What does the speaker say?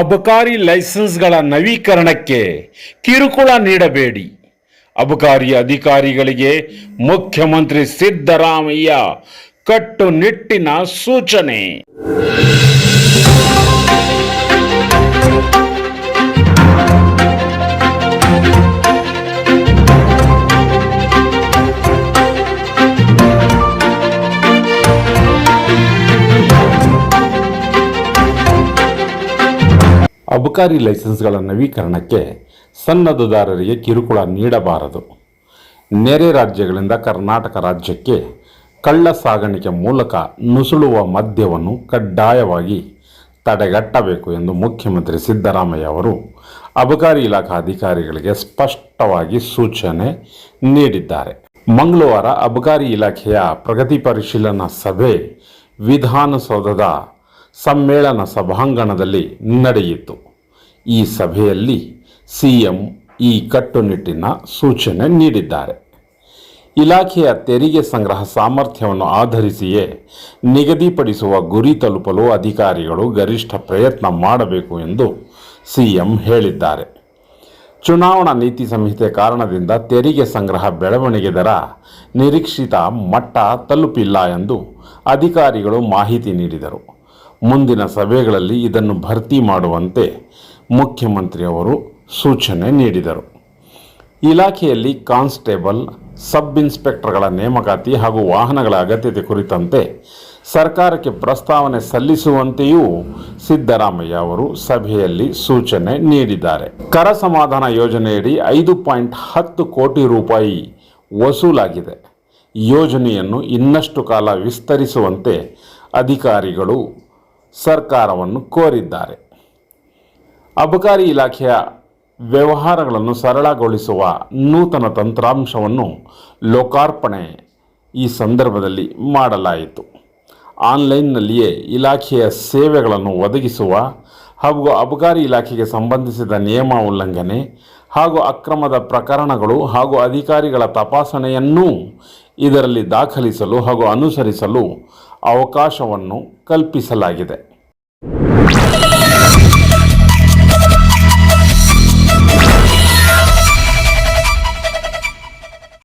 ಅಬಕಾರಿ ಲೈಸೆನ್ಸ್ಗಳ ನವೀಕರಣಕ್ಕೆ ಕಿರುಕುಳ ನೀಡಬೇಡಿ. ಅಬಕಾರಿ ಅಧಿಕಾರಿಗಳಿಗೆ ಮುಖ್ಯಮಂತ್ರಿ ಸಿದ್ದರಾಮಯ್ಯ ಕಟ್ಟುನಿಟ್ಟಿನ ಸೂಚನೆ. ಅಬಕಾರಿ ಲೈಸೆನ್ಸ್ಗಳ ನವೀಕರಣಕ್ಕೆ ಸನ್ನದ್ಧದಾರರಿಗೆ ಕಿರುಕುಳ ನೀಡಬಾರದು. ನೆರೆ ರಾಜ್ಯಗಳಿಂದ ಕರ್ನಾಟಕ ರಾಜ್ಯಕ್ಕೆ ಕಳ್ಳ ಸಾಗಾಣಿಕೆ ಮೂಲಕ ನುಸುಳುವ ಮದ್ಯವನ್ನು ಕಡ್ಡಾಯವಾಗಿ ತಡೆಗಟ್ಟಬೇಕು ಎಂದು ಮುಖ್ಯಮಂತ್ರಿ ಸಿದ್ದರಾಮಯ್ಯ ಅವರು ಅಬಕಾರಿ ಇಲಾಖಾ ಅಧಿಕಾರಿಗಳಿಗೆ ಸ್ಪಷ್ಟವಾಗಿ ಸೂಚನೆ ನೀಡಿದ್ದಾರೆ. ಮಂಗಳವಾರ ಅಬಕಾರಿ ಇಲಾಖೆಯ ಪ್ರಗತಿ ಪರಿಶೀಲನಾ ಸಭೆ ವಿಧಾನಸೌಧದ ಸಮ್ಮೇಳನ ಸಭಾಂಗಣದಲ್ಲಿ ನಡೆಯಿತು. ಈ ಸಭೆಯಲ್ಲಿ ಸಿಎಂ ಈ ಕಟ್ಟುನಿಟ್ಟಿನ ಸೂಚನೆ ನೀಡಿದ್ದಾರೆ. ಇಲಾಖೆಯ ತೆರಿಗೆ ಸಂಗ್ರಹ ಸಾಮರ್ಥ್ಯವನ್ನು ಆಧರಿಸಿಯೇ ನಿಗದಿಪಡಿಸುವ ಗುರಿ ತಲುಪಲು ಅಧಿಕಾರಿಗಳು ಗರಿಷ್ಠ ಪ್ರಯತ್ನ ಮಾಡಬೇಕು ಎಂದು ಸಿಎಂ ಹೇಳಿದ್ದಾರೆ. ಚುನಾವಣಾ ನೀತಿ ಸಂಹಿತೆ ಕಾರಣದಿಂದ ತೆರಿಗೆ ಸಂಗ್ರಹ ಬೆಳವಣಿಗೆ ದರ ನಿರೀಕ್ಷಿತ ಮಟ್ಟ ತಲುಪಿಲ್ಲ ಎಂದು ಅಧಿಕಾರಿಗಳು ಮಾಹಿತಿ ನೀಡಿದರು. ಮುಂದಿನ ಸಭೆಗಳಲ್ಲಿ ಇದನ್ನು ಭರ್ತಿ ಮಾಡುವಂತೆ ಮುಖ್ಯಮಂತ್ರಿಯವರು ಸೂಚನೆ ನೀಡಿದರು. ಇಲಾಖೆಯಲ್ಲಿ ಕಾನ್ಸ್ಟೇಬಲ್, ಸಬ್ ಇನ್ಸ್ಪೆಕ್ಟರ್ಗಳ ನೇಮಕಾತಿ ಹಾಗೂ ವಾಹನಗಳ ಅಗತ್ಯತೆ ಕುರಿತಂತೆ ಸರ್ಕಾರಕ್ಕೆ ಪ್ರಸ್ತಾವನೆ ಸಲ್ಲಿಸುವಂತೆಯೂ ಸಿದ್ದರಾಮಯ್ಯ ಅವರು ಸಭೆಯಲ್ಲಿ ಸೂಚನೆ ನೀಡಿದ್ದಾರೆ. ಕರ ಸಮಾಧಾನ ಯೋಜನೆಯಡಿ ಐದು ಪಾಯಿಂಟ್ ಹತ್ತು ಕೋಟಿ ರೂಪಾಯಿ ವಸೂಲಾಗಿದೆ. ಯೋಜನೆಯನ್ನು ಇನ್ನಷ್ಟು ಕಾಲ ವಿಸ್ತರಿಸುವಂತೆ ಅಧಿಕಾರಿಗಳು ಸರ್ಕಾರವನ್ನು ಕೋರಿದ್ದಾರೆ. ಅಬಕಾರಿ ಇಲಾಖೆಯ ವ್ಯವಹಾರಗಳನ್ನು ಸರಳಗೊಳಿಸುವ ನೂತನ ತಂತ್ರಾಂಶವನ್ನು ಲೋಕಾರ್ಪಣೆ ಈ ಸಂದರ್ಭದಲ್ಲಿ ಮಾಡಲಾಯಿತು. ಆನ್ಲೈನ್ನಲ್ಲಿಯೇ ಇಲಾಖೆಯ ಸೇವೆಗಳನ್ನು ಒದಗಿಸುವ ಹಾಗೂ ಅಬಕಾರಿ ಇಲಾಖೆಗೆ ಸಂಬಂಧಿಸಿದ ನಿಯಮ ಉಲ್ಲಂಘನೆ ಹಾಗೂ ಅಕ್ರಮದ ಪ್ರಕರಣಗಳು ಹಾಗೂ ಅಧಿಕಾರಿಗಳ ತಪಾಸಣೆಯನ್ನೂ ಇದರಲ್ಲಿ ದಾಖಲಿಸಲು ಹಾಗೂ ಅನುಸರಿಸಲು ಅವಕಾಶವನ್ನು ಕಲ್ಪಿಸಲಾಗಿದೆ.